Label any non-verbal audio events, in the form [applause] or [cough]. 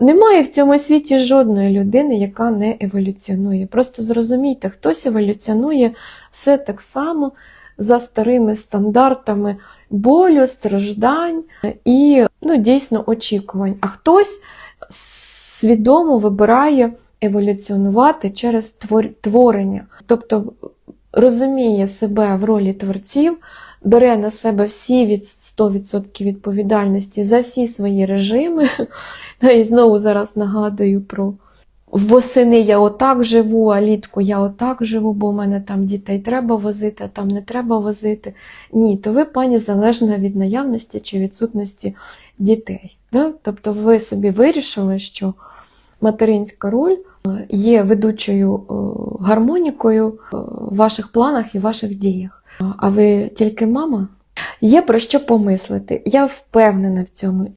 Немає в цьому світі жодної людини, яка не еволюціонує. Просто зрозумійте, хтось еволюціонує все так само за старими стандартами болю, страждань і ну, дійсно очікувань. А хтось свідомо вибирає еволюціонувати через твор- творення, тобто розуміє себе в ролі творців, бере на себе всі від 100% відповідальності за всі свої режими. [laughs] І знову зараз нагадую про восени я отак живу, а літку я отак живу, бо в мене там дітей треба возити, а там не треба возити. Ні, то ви, пані, залежна від наявності чи відсутності дітей. Да? Тобто ви собі вирішили, що материнська роль е, є ведучою е, гармонікою е, в ваших планах і ваших діях. А ви тільки мама? Є про що помислити. Я впевнена в цьому.